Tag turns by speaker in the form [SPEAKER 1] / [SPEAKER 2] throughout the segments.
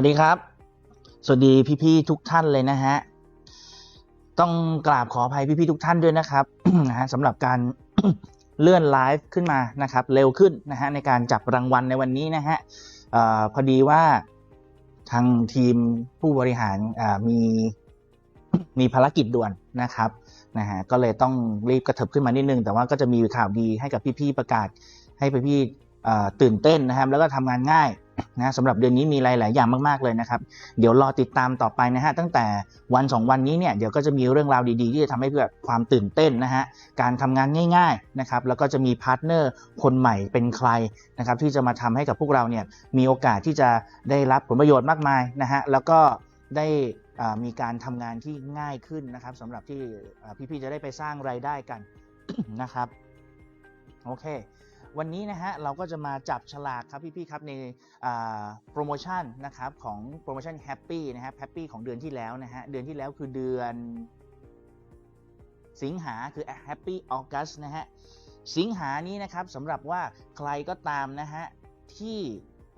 [SPEAKER 1] วัสดีครับ สวัสดีพี่ๆทุกท่านเลยนะฮะ ต้องกราบขออภัยพี่ๆทุกท่านด้วยนะครับนะฮะสำหรับการเลื่อนไลฟ์ขึ้นมานะครับ เร็วขึ้นนะฮะในการจับรางวัลในวันนี้นะฮะออพอดีว่าทางทีมผู้บริหารมีมีภารกิจด่วนนะครับนะฮะก็เลยต้องรีบกระเถิบขึ้นมานิดนึง แต่ว่าก็จะมีข่าวดีให้กับพี่ๆประกาศให้พี่ๆตื่นเต้นนะครับ แล้วก็ทำงานง่าย นะสำหรับเดือนนี้มีหลาย ๆ อย่างมาก ๆ เลยนะครับ เดี๋ยวรอติดตามต่อไปนะฮะตั้งแต่วัน 2 วันนี้เนี่ยเดี๋ยวก็จะมีเรื่องราวดี ๆ ที่จะทำให้เกิดความตื่นเต้นนะฮะการทำงานง่าย ๆ นะครับแล้วก็จะมีพาร์ทเนอร์คนใหม่เป็นใครนะครับที่จะมาทำให้กับพวกเราเนี่ยมีโอกาสที่จะได้รับผลประโยชน์มากมายนะฮะแล้วก็ได้มีการทำงานที่ง่ายขึ้นนะครับสำหรับที่พี่ ๆ จะได้ไปสร้างรายได้กันนะครับโอเค วันนี้นะฮะเราก็จะมาจับฉลากครับพี่ๆครับในโปรโมชั่นนะครับของโปรโมชั่นแฮปปี้นะครับแฮปปี้ของเดือนที่แล้วนะฮะเดือนที่แล้วคือเดือน สิงหาคือ Happy August นะฮะสิงหานี้นะครับสำหรับว่าใครก็ตามนะฮะที่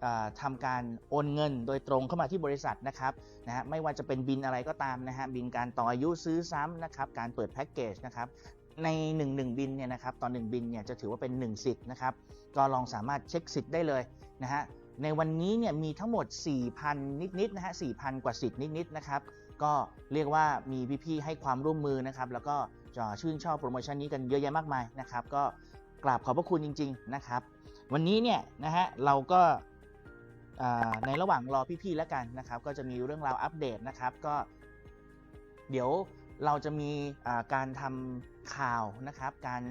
[SPEAKER 1] อ่าทำการโอนเงินโดยตรงเข้ามาที่บริษัทนะครับนะฮะไม่ว่าจะเป็นบินอะไรก็ตามนะฮะบินการต่ออายุซื้อซ้ำนะครับการเปิดแพ็กเกจนะครับ ใน1 1บินเนี่ยนะครับตอน1บินเนี่ยจะถือว่าเป็น 1 สิทธิ์นะครับก็ลองสามารถเช็คสิทธิ์ได้เลยนะฮะในวันนี้เนี่ยมีทั้งหมด 4,000 นิดๆนะฮะ4,000 กว่าสิทธิ์นิดๆนะครับก็เรียกว่ามีพี่ๆให้ความร่วมมือนะครับแล้วก็จะชื่นชอบโปรโมชั่นนี้กันเยอะแยะมากมายนะครับก็กราบขอบพระคุณจริง ๆนะครับ วันนี้เนี่ยนะฮะเราก็ในระหว่างรอพี่ๆแล้วกันนะครับ ก็จะมีเรื่องราวอัปเดตนะครับก็ เดี๋ยวเราจะมีการทำ ข่าวนะครับ การ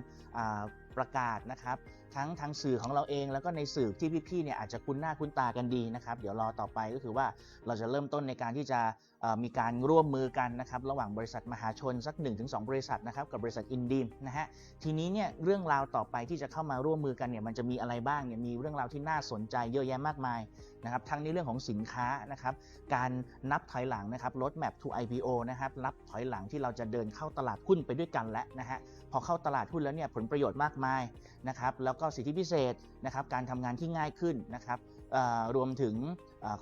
[SPEAKER 1] ประกาศนะครับ ทั้งทางสื่อของเราเอง แล้วก็ในสื่อที่พี่ๆเนี่ยอาจจะคุ้นหน้าคุ้นตากันดีนะครับ เดี๋ยวรอต่อไปก็คือว่าเราจะเริ่มต้นในการที่จะมีการร่วมมือกันนะครับระหว่างบริษัทมหาชนสัก 1-2 บริษัทนะครับกับบริษัทอินดีมนะฮะทีนี้เนี่ยเรื่องราวต่อไปที่จะเข้ามาร่วมมือกันเนี่ยมันจะมีอะไรบ้างเนี่ยมีเรื่องราวที่น่าสนใจเยอะแยะมากมายนะครับทั้งในเรื่องของสินค้านะครับการนับถอยหลังนะครับรถแมพ to IPO นะครับนับถอยหลังที่เราจะเดินเข้าตลาดหุ้นไปด้วยกันแล้วนะฮะพอเข้าตลาดหุ้นแล้วเนี่ยผลประโยชน์มากมายนะครับแล้วก็สิทธิพิเศษนะครับการทำงานที่ง่ายขึ้นนะครับรวมถึง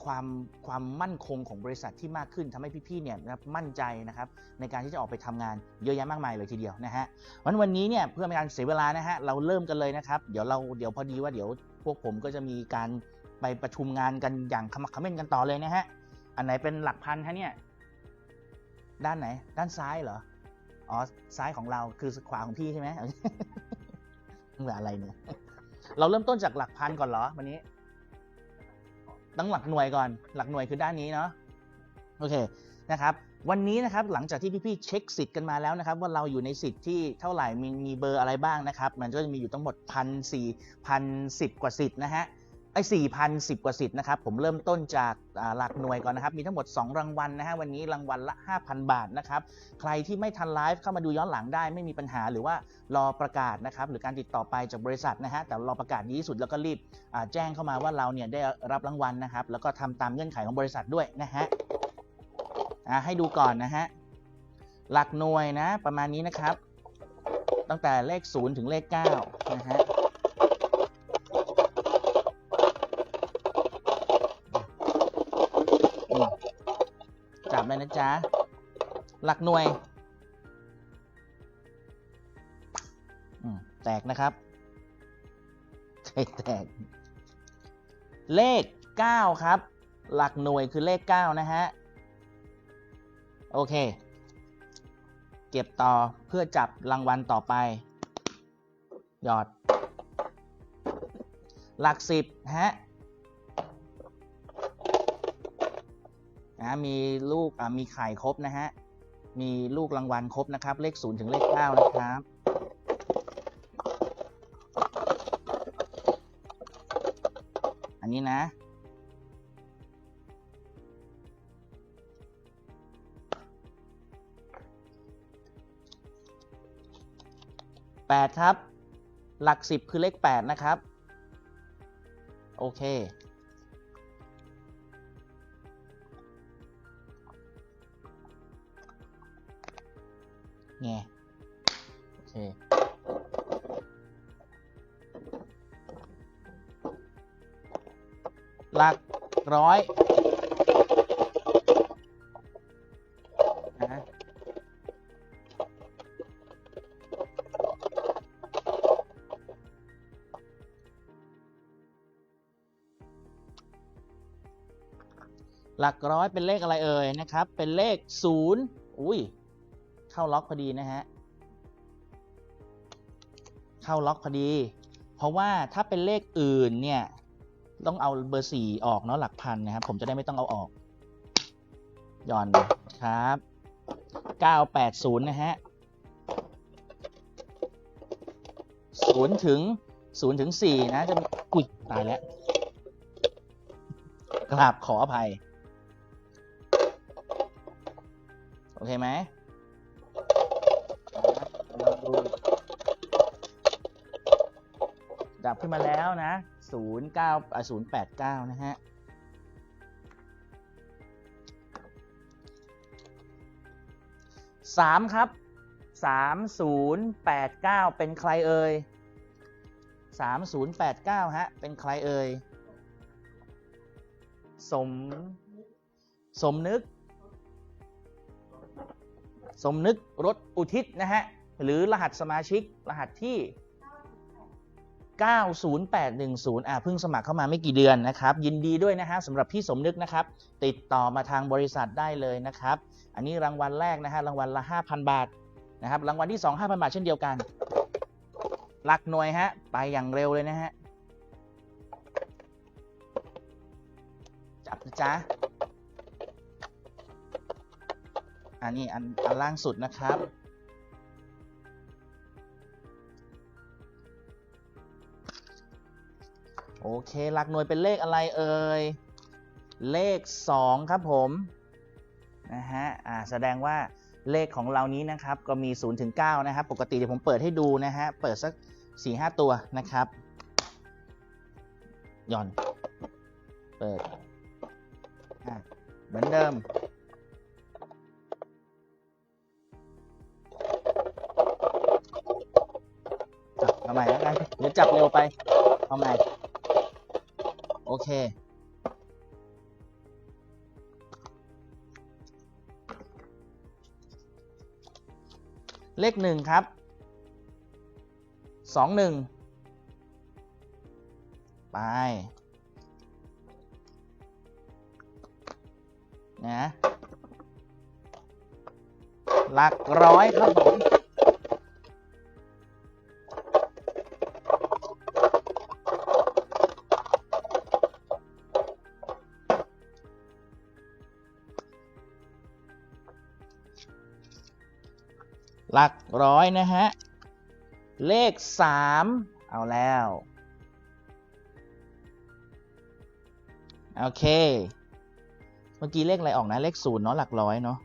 [SPEAKER 1] ความความมั่นคงของบริษัทที่มากขึ้นทำให้พี่ๆเนี่ยมั่นใจนะครับในการที่จะออกไปทำงานเยอะแยะมากมายเลยทีเดียวนะฮะวันวันนี้เนี่ยเพื่อไม่ให้การเสียเวลานะฮะเราเริ่มกันเลยนะครับเดี๋ยวเราเดี๋ยวพอดีว่าเดี๋ยวพวกผมก็จะมีการไปประชุมงานกันอย่างขมักขม้นกันต่อเลยนะฮะอันไหนเป็นหลักพันฮะเนี่ยด้านไหนด้านซ้ายเหรออ๋อซ้ายของเราคือขวาของพี่ใช่ไหม อนอะไรเนี่ย เราเริ่มต้นจากหลักพันก่อนเหรอวันนี้ ตั้งหลักหน่วยก่อน หลักหน่วยคือด้านนี้เนาะ โอเคนะครับ วันนี้นะครับหลังจากที่พี่ๆเช็คสิทธิ์กันมาแล้วนะครับ ว่าเราอยู่ในสิทธิ์ที่เท่าไหร่มีมีเบอร์อะไรบ้างนะครับ มันก็จะมีอยู่ทั้งหมดพันสี่พันสิบกว่าสิทธิ์นะฮะ ไอ้สี่พันสิบกว่าสิทธิ์นะครับ ผมเริ่มต้นจากหลักหน่วยก่อนนะครับ มีทั้งหมด 2 รางวัลนะฮะวันนี้รางวัลละ 5,000 บาทนะครับ ใครที่ไม่ทันไลฟ์เข้ามาดูย้อนหลังได้ไม่มีปัญหาหรือว่ารอประกาศนะครับ หรือการติดต่อไปจากบริษัทนะฮะแต่รอประกาศดีที่สุดแล้วก็รีบแจ้งเข้ามาว่าเราเนี่ยได้รับรางวัลนะครับ แล้วก็ทำตามเงื่อนไขของบริษัทด้วยนะฮะให้ดูก่อนนะฮะหลักหน่วยนะประมาณนี้นะครับ ตั้งแต่เลข 0 ถึงเลข9นะฮะ จ๊ะ หลักหน่วยแตกนะครับใช่แตก เลข 9 ครับ หลักหน่วยคือเลข 9 นะฮะ โอเค เก็บต่อเพื่อจับรางวัลต่อไป หยอด หลัก 10 ฮะ นะมีลูกมีไข่ครบนะฮะมีลูกรางวัลครบนะครับ เลข0ถึงเลข9นะครับอันนี้นะ8ครับ หลัก10คือเลข8นะครับ โอเค ไงโอเคหลักร้อยนะหลักร้อยเป็นเลขอะไรเอ่ยนะครับ เป็นเลขศูนย์อุ้ย เข้าล็อกพอดีนะฮะ เข้าล็อกพอดี เพราะว่าถ้าเป็นเลขอื่นเนี่ย ต้องเอาเบอร์สี่ออกเนาะหลักพันนะครับ ผมจะได้ไม่ต้องเอาออกย่อนครับ 980 นะฮะ0ถึง0ถึง4นะจะมีอุ้ยตายแล้ว กราบขออภัย โอเคไหม ดับขึ้นมาแล้วนะ09อะ089นะฮะ สามครับ3089เป็นใครเอ่ย3089ฮะ เป็นใครเอ่ย สม สมนึก สมนึกรถอุทิศนะฮะ หรือรหัสสมาชิกรหัสที่ 90810 อ่าเพิ่งสมัครเข้ามาไม่กี่เดือนนะครับ ยินดีด้วยนะฮะสำหรับพี่สมนึกนะครับ ติดต่อมาทางบริษัทได้เลยนะครับ อันนี้รางวัลแรกนะฮะรางวัลละ 5,000 บาทนะครับ รางวัลที่ 2 5,000 บาทเช่นเดียวกัน หลักหน่วยฮะ ไปอย่างเร็วเลยนะฮะ จับนะจ๊ะอันนี้อันอันล่างสุดนะครับ โอเค หลักหน่วยเป็นเลขอะไรเอ่ย เลข 2 ครับผม นะฮะ อ่า แสดงว่าเลขของเรานี้นะครับ ก็มี 0 ถึง 9 นะครับ ปกติเดี๋ยวผมเปิดให้ดูนะฮะ เปิดสัก 4-5 ตัวนะครับหย่อน เปิด อะ เหมือนเดิม จับเอาใหม่แล้วกัน เดี๋ยวจับเร็วไปเอาใหม่ โอเค เลขหนึ่งครับสองหนึ่งไปนะหลักร้อยครับผม หลักร้อยนะฮะ เลขสามเอาแล้ว โอเค เมื่อกี้เลขอะไรออกนะ เลขศูนย์เนาะหลักร้อยเนาะ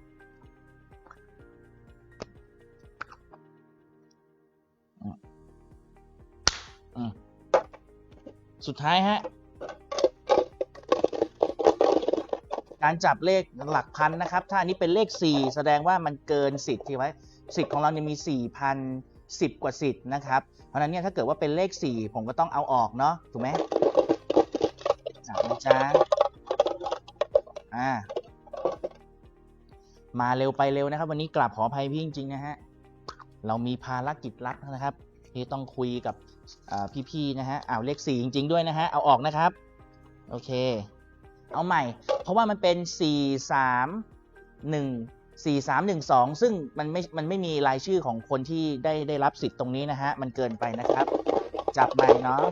[SPEAKER 1] สุดท้ายฮะ การจับเลขหลักพันนะครับ ถ้าอันนี้เป็นเลข 4 แสดงว่ามันเกินสิทธิ์ที่ไว้ สิทธิ์ของเราเนี่ยมี 4,010 กว่าสิทธิ์นะครับ เพราะฉะนั้นเนี่ยถ้าเกิดว่าเป็นเลข 4 ผมก็ต้องเอาออกเนาะถูกไหมจับนะจ๊ะอ่ามาเร็วไปเร็วนะครับ วันนี้กลับขออภัยพี่จริงๆนะฮะเรามีภารกิจลับนะครับที่ต้องคุยกับพี่ๆนะฮะเอาเลข 4 จริง ๆ ด้วยนะฮะเอาออกนะครับโอเค เอาใหม่ เพราะว่ามันเป็น 4 3 1 4 3 1 2 ซึ่งมันไม่ มันไม่มีรายชื่อของคนที่ได้ได้รับสิทธิ์ตรงนี้นะฮะ มันเกินไปนะครับ จับใหม่เนาะ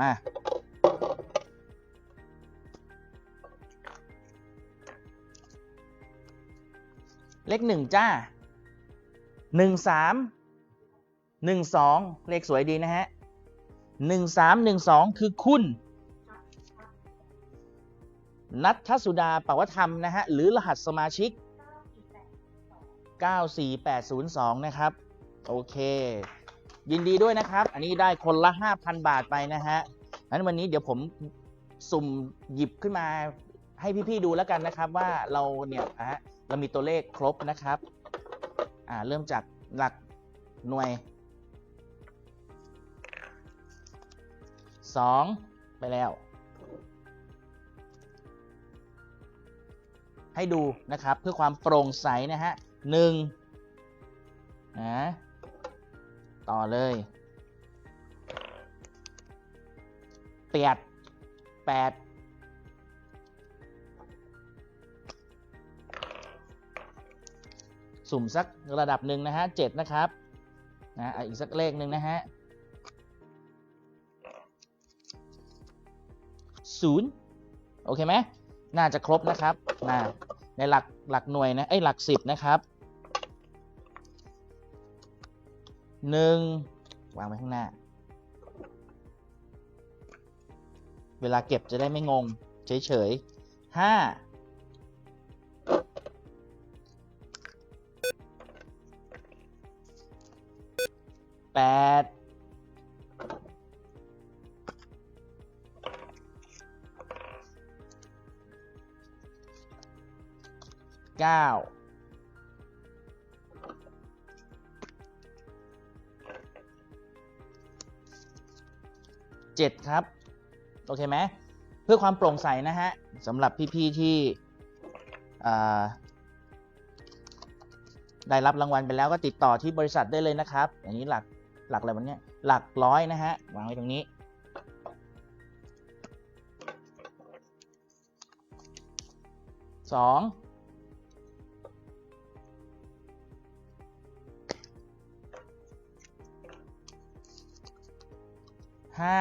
[SPEAKER 1] มา เลขหนึ่งจ้าหนึ่งสามหนึ่งสองเลขสวยดีนะฮะหนึ่งสามหนึ่งสองคือคุณ นัททสุดาปวธรรมนะฮะหรือรหัสสมาชิก 94802 นะครับ โอเค ยินดีด้วยนะครับ อันนี้ได้คนละ 5,000 บาทไปนะฮะนั้นวันนี้เดี๋ยวผมสุ่มหยิบขึ้นมาให้พี่ๆดูแล้วกันนะครับ ว่าเราเนี่ยฮะเรามีตัวเลขครบนะครับ อ่าเริ่มจากหลักหน่วย 2 ไปแล้ว ให้ดูนะครับ เพื่อความโปร่งใสนะฮะหนึ่งนะต่อเลยแปดแปดสุ่มสักระดับหนึ่งนะฮะเจ็ดนะครับนะอะอีกสักเลขหนึ่งนะฮะศูนย์โอเคไหม น่าจะครบนะครับในหลักหลักหน่วยนะไอ้หลักสิบนะครับหนึ่งวางไว้ข้างหน้า เวลาเก็บจะได้ไม่งง เฉยๆห้าแปด เก้าเจ็ดครับ โอเคไหมเพื่อความโปร่งใสนะฮะสำหรับพี่ ๆ ที่ได้รับรางวัลไปแล้วก็ติดต่อที่บริษัทได้เลยนะครับอย่างนี้หลักหลักอะไรวันนี้หลักร้อยนะฮะวางไว้ตรงนี้สอง ห้า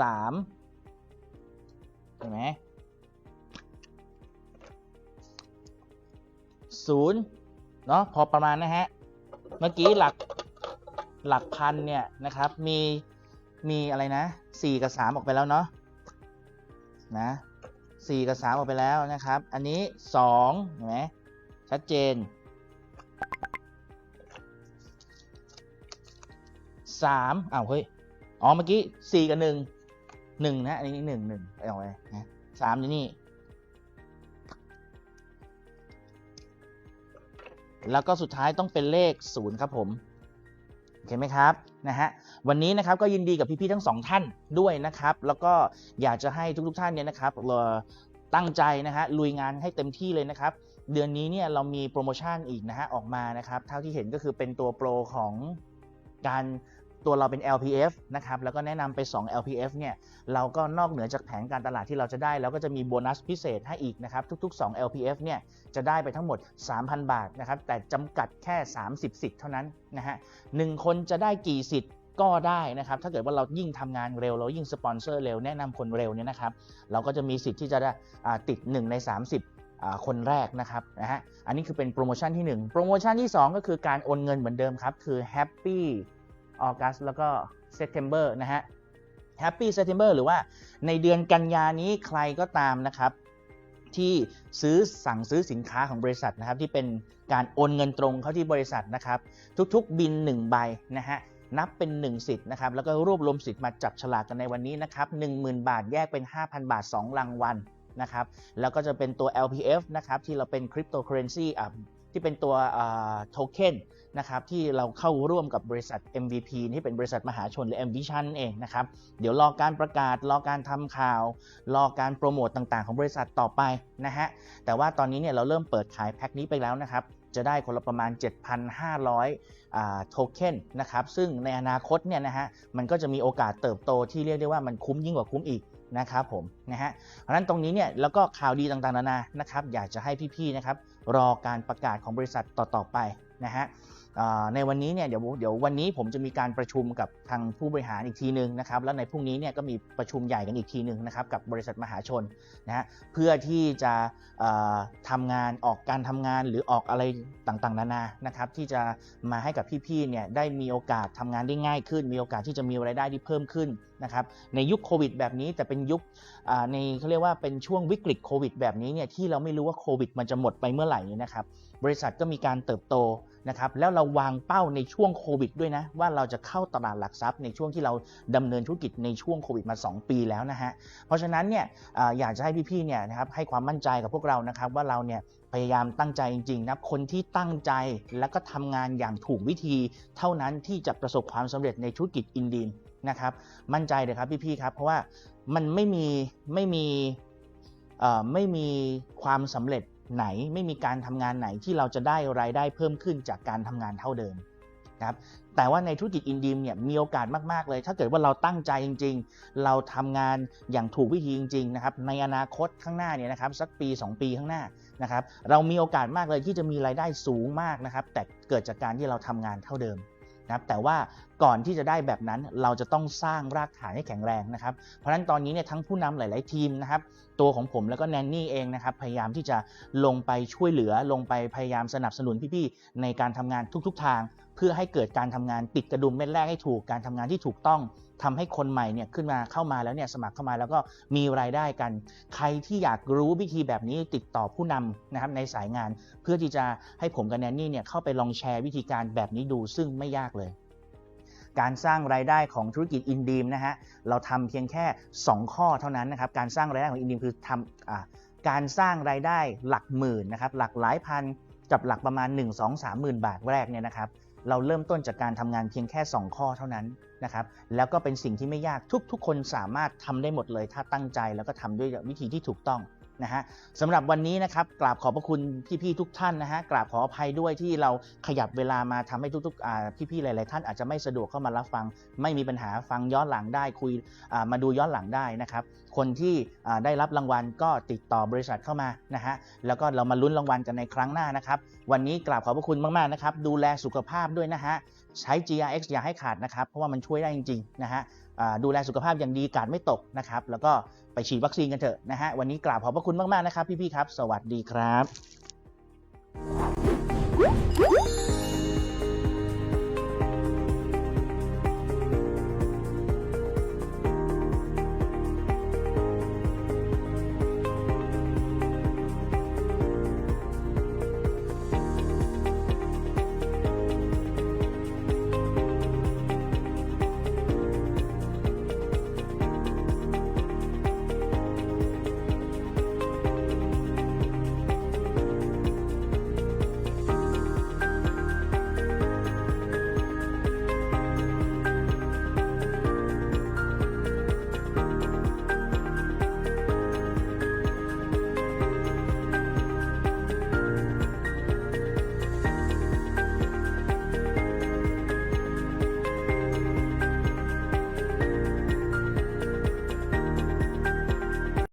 [SPEAKER 1] สามเห็นไหมศูนย์เนาะพอประมาณนะฮะ เมื่อกี้หลักหลักพันเนี่ยนะครับ มีมีอะไรนะสี่กับสามออกไปแล้วเนาะนะ 4 กับ 3 ออกไปแล้วนะครับ อันนี้2เห็นไหมชัดเจน 3อ้าวเฮ้ย อ๋อ เมื่อกี้ 4 กับ 1 1 นะ อันนี้ 1 1เอาไว้นะ3อยู่นี่ แล้วก็สุดท้ายต้องเป็นเลข 0 ครับผม โอเคไหมครับนะฮะวันนี้นะครับก็ยินดีกับพี่ๆทั้งสองท่านด้วยนะครับ แล้วก็อยากจะให้ทุกๆท่านเนี่ยนะครับตั้งใจนะฮะลุยงานให้เต็มที่เลยนะครับ เดือนนี้เนี่ยเรามีโปรโมชั่นอีกนะฮะออกมานะครับ เท่าที่เห็นก็คือเป็นตัวโปรของการ ตัวเราเป็น LPF นะครับ แล้วก็แนะนำไป 2 LPF เนี่ย เราก็นอกเหนือจากแผนการตลาดที่เราจะได้ แล้วก็จะมีโบนัสพิเศษให้อีกนะครับ ทุก ๆ 2 LPF เนี่ย จะได้ไปทั้งหมด 3,000 บาทนะครับ แต่จำกัดแค่ 30 สิทธิ์เท่านั้นนะฮะหนึ่งคนจะได้กี่สิทธิ์ก็ได้นะครับ ถ้าเกิดว่าเรายิ่งทำงานเร็ว เรายิ่งสปอนเซอร์เร็ว แนะนำคนเร็วเนี่ยนะครับ เราก็จะมีสิทธิ์ที่จะได้ติด 1 ใน 30คนแรกนะครับนะฮะ อันนี้คือเป็นโปรโมชั่นที่ 1 โปรโมชั่นที่ 2 ก็คือการโอนเงินเหมือนเดิมครับ คือ Happy August แล้วก็เซ September นะฮะ Happy September หรือว่าในเดือนกันยานี้ใครก็ตามนะครับที่ซื้อสั่งซื้อสินค้าของบริษัทนะครับที่เป็นการโอนเงินตรงเข้าที่บริษัทนะครับ ทุกๆบิน 1 ใบนะฮะนับเป็น 1 สิทธิ์นะครับแล้วก็รวบรวมสิทธิ์มาจับฉลากกันในวันนี้นะครับ10,000 บาทแยกเป็น 5,000 บาท 2 รางวัลนะครับแล้วก็จะเป็นตัว LPF นะครับที่เราเป็นคริปโตเคอเรนซี่ที่เป็นตัวโทเค็น นะครับที่เราเข้าร่วมกับบริษัท MVP ที่เป็นบริษัทมหาชนหรือ M Vision เองนะครับเดี๋ยวรอการประกาศรอการทำข่าว รอการโปรโมตต่างๆ ของบริษัทต่อไปนะฮะแต่ว่าตอนนี้เนี่ยเราเริ่มเปิดขายแพ็คนี้ไปแล้วนะครับจะได้คนละประมาณ 7,500อ่าโทเค็นนะครับ ซึ่งในอนาคตเนี่ยนะฮะ มันก็จะมีโอกาสเติบโตที่เรียกได้ว่ามันคุ้มยิ่งกว่าคุ้มอีกนะครับผมนะฮะ เพราะฉะนั้นตรงนี้เนี่ยแล้วก็ข่าวดีต่างๆนานา นะครับ อยากจะให้พี่ๆนะครับรอการประกาศของบริษัทต่อๆไปนะฮะ ในวันนี้เนี่ยเดี๋ยวเดี๋ยววันนี้ผมจะมีการประชุมกับทางผู้บริหารอีกทีหนึ่งนะครับแล้วในพรุ่งนี้เนี่ยก็มีประชุมใหญ่กันอีกทีหนึ่งนะครับกับบริษัทมหาชนนะฮะเพื่อที่จะเอ่อทำงานออกการทำงานหรือออกอะไรต่างๆ นานานะครับที่จะมาให้กับพี่ๆเนี่ยได้มีโอกาสทำงานได้ง่ายขึ้น มีโอกาสที่จะมีรายได้ที่เพิ่มขึ้นนะครับในยุคโควิดแบบนี้แต่เป็นยุคในเขาเรียกว่าเป็นช่วงวิกฤตโควิดแบบนี้เนี่ยที่เราไม่รู้ว่าโควิดมันจะหมดไปเมื่อไหร่นะครับ บริษัทก็มีการเติบโตนะครับแล้วเราวางเป้าในช่วงโควิดด้วยนะว่าเราจะเข้าตลาดหลักทรัพย์ในช่วงที่เราดำเนินธุรกิจในช่วงโควิดมา 2 ปีแล้วนะฮะเพราะฉะนั้นเนี่ยอยากจะให้พี่ๆเนี่ยนะครับให้ความมั่นใจกับพวกเรานะครับว่าเราเนี่ยพยายามตั้งใจจริงๆนะครับคนที่ตั้งใจแล้วก็ทำงานอย่างถูกวิธี เท่านั้นที่จะประสบความสำเร็จในธุรกิจอินดีนนะครับมั่นใจเลยครับพี่ๆครับเพราะว่ามันไม่มีไม่มีไม่มีความสำเร็จ ไหนไม่มีการทำงานไหนที่เราจะได้รายได้เพิ่มขึ้นจากการทำงานเท่าเดิมนะครับแต่ว่าในธุรกิจอินดีมเนี่ยมีโอกาสมาก ๆ เลย ถ้าเกิดว่าเราตั้งใจจริง ๆ เราทำงานอย่างถูกวิธีจริงๆนะครับในอนาคตข้างหน้าเนี่ยนะครับสักปี 2 ปีข้างหน้านะครับเรามีโอกาสมากเลยที่จะมีรายได้สูงมากนะครับแต่เกิดจากการที่เราทำงานเท่าเดิม นะครับแต่ว่าก่อนที่จะได้แบบนั้นเราจะต้องสร้างรากฐานให้แข็งแรงนะครับ เพราะฉะนั้นตอนนี้เนี่ยทั้งผู้นำหลาย ๆ ทีมนะครับตัวของผมแล้วก็แนนนี่เองนะครับพยายามที่จะลงไปช่วยเหลือลงไปพยายามสนับสนุนพี่ ๆ ในการทำงานทุก ๆ ทาง เพื่อให้เกิดการทำงานติดกระดุมเม็ดแรกให้ถูกการทำงานที่ถูกต้อง ทำให้คนใหม่เนี่ยขึ้นมาเข้ามาแล้วเนี่ยสมัครเข้ามาแล้วก็มีรายได้กัน ใครที่อยากรู้วิธีแบบนี้ติดต่อผู้นำนะครับในสายงาน เพื่อที่จะให้ผมกับแนนนี่เนี่ยเข้าไปลองแชร์วิธีการแบบนี้ดูซึ่งไม่ยากเลยการสร้างรายได้ของธุรกิจอินดีมนะฮะ เราทำเพียงแค่ 2 ข้อเท่านั้นนะครับ การสร้างรายได้ของอินดีมคือทำอการสร้างรายได้หลักหมื่นนะครับ หลักหลายพันกับหลักประมาณ 1 2 3หมื่นบาทแรกเนี่ยนะครับ เราเริ่มต้นจากการทำงานเพียงแค่ 2 ข้อเท่านั้น นะครับแล้วก็เป็นสิ่งที่ไม่ยากทุกๆ คนสามารถทำได้หมดเลย ถ้าตั้งใจแล้วก็ทำด้วยวิธีที่ถูกต้องนะฮะสำหรับวันนี้นะครับกราบขอบพระคุณพี่ๆทุกท่านนะฮะกราบขออภัยด้วยที่เราขยับเวลามาทำให้ทุกๆอ่าพี่ๆหลายๆท่านอาจจะไม่สะดวกเข้ามารับฟัง ไม่มีปัญหาฟังย้อนหลังได้คุยอ่ามาดูย้อนหลังได้นะครับคนที่อ่าได้รับรางวัลก็ติดต่อบริษัทเข้ามานะฮะแล้วก็เรามาลุ้นรางวัลกันในครั้งหน้านะครับ วันนี้กราบขอบพระคุณมากๆนะครับดูแลสุขภาพด้วยนะฮะ ใช้ GRX อย่าให้ขาดนะครับ เพราะว่ามันช่วยได้จริงๆนะฮะดูแลสุขภาพอย่างดีการไม่ตกนะครับ แล้วก็ไปฉีดวัคซีนกันเถอะนะฮะวันนี้กราบขอบพระคุณมากๆนะครับพี่ๆครับ สวัสดีครับ